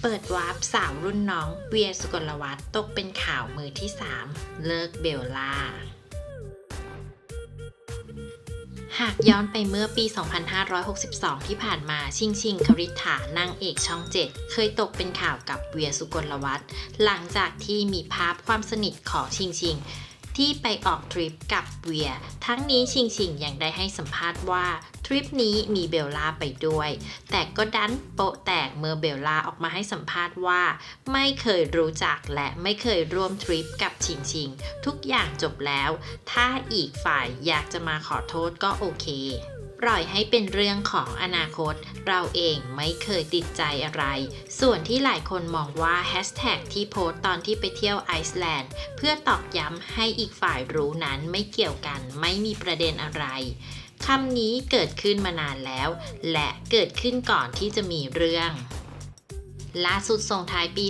เปิดวาร์ปสาวรุ่นน้องเวียสุกลวัฒน์ตกเป็นข่าวมือที่ 3 เลิกเบลล่า หากย้อนไปเมื่อปี 2562 ที่ผ่านมาชิงชิงคริษฐานางเอกช่อง 7 เคยตกเป็นข่าวกับเวียสุกลวัฒน์หลังจากที่มีภาพความสนิทของชิงชิง ที่ไปออกทริปกับเวีย ทั้งนี้ชิงชิงยังได้ให้สัมภาษณ์ว่าทริปนี้มีเบลล่าไปด้วย แต่ก็ดันโปะแตกเมื่อเบลล่าออกมาให้สัมภาษณ์ว่า ไม่เคยรู้จักและไม่เคยร่วมทริปกับชิงชิง ทุกอย่างจบแล้ว ถ้าอีกฝ่ายอยากจะมาขอโทษก็โอเค ปล่อยให้เป็นเรื่องของอนาคต เราเองไม่เคยติดใจอะไร ส่วนที่หลายคนมองว่าแฮชแท็กที่โพสต์ตอนที่ไปเที่ยวไอซ์แลนด์ เพื่อตอกย้ำให้อีกฝ่ายรู้นั้นไม่เกี่ยวกันไม่มีประเด็นอะไรคำนี้เกิดขึ้นมานานแล้ว และเกิดขึ้นก่อนที่จะมีเรื่องล่าสุดส่งท้ายปี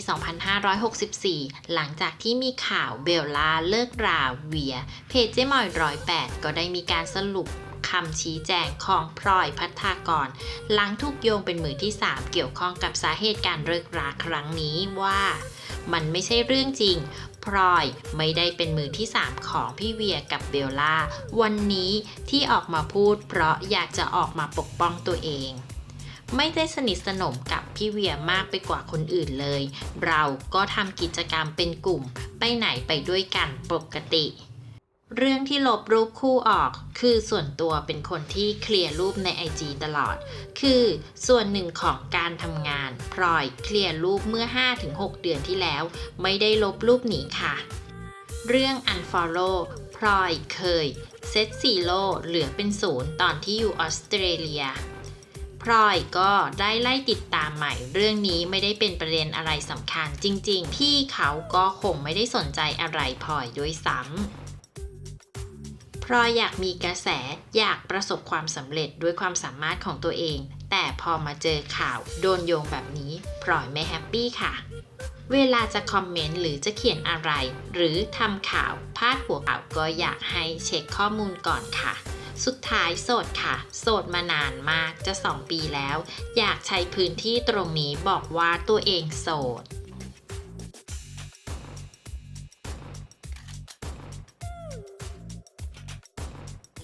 2564 หลังจากที่มีข่าวเบลล่าเลิกราเวีย เพจเจมอยร้อยแปดก็ได้มีการสรุป คำชี้แจงของพลอยพัฒากร หลังถูกโยงเป็นมือที่ 3 เกี่ยวข้องกับสาเหตุการเลิกราครั้งนี้ว่า มันไม่ใช่เรื่องจริงพลอยไม่ได้เป็นมือที่ 3 ของพี่เวียกับเบลล่า วันนี้ที่ออกมาพูดเพราะอยากจะออกมาปกป้องตัวเอง ไม่ได้สนิทสนมกับพี่เวียมากไปกว่าคนอื่นเลย เราก็ทำกิจกรรมเป็นกลุ่ม ไปไหนไปด้วยกันปกติ เรื่องที่ลบรูปคู่ออก คือส่วนตัวเป็นคนที่เคลียร์รูปใน IG ตลอด คือส่วนหนึ่งของการทำงาน พลอยเคลียร์รูปเมื่อ 5-6 เดือนที่แล้ว ไม่ได้ลบรูปหนีค่ะ เรื่อง unfollow พลอยเคย เซตซีโร่เหลือเป็นศูนย์ตอนที่อยู่ออสเตรเลียพลอยก็ได้ไล่ติดตามใหม่ เรื่องนี้ไม่ได้เป็นประเด็นอะไรสำคัญจริง ๆ พี่เขาก็คงไม่ได้สนใจอะไรพลอยด้วยซ้ำ พลอยอยากมีกระแสอยากประสบความสำเร็จด้วยความสามารถของตัวเอง แต่พอมาเจอข่าวโดนโยงแบบนี้พลอยไม่แฮปปี้ค่ะ เวลาจะคอมเมนต์หรือจะเขียนอะไร หรือทำข่าวพาดหัวข่าวก็อยากให้เช็คข้อมูลก่อนค่ะสุดท้ายโสดค่ะ โสดมานานมากจะ 2 ปีแล้ว อยากใช้พื้นที่ตรงนี้บอกว่าตัวเองโสด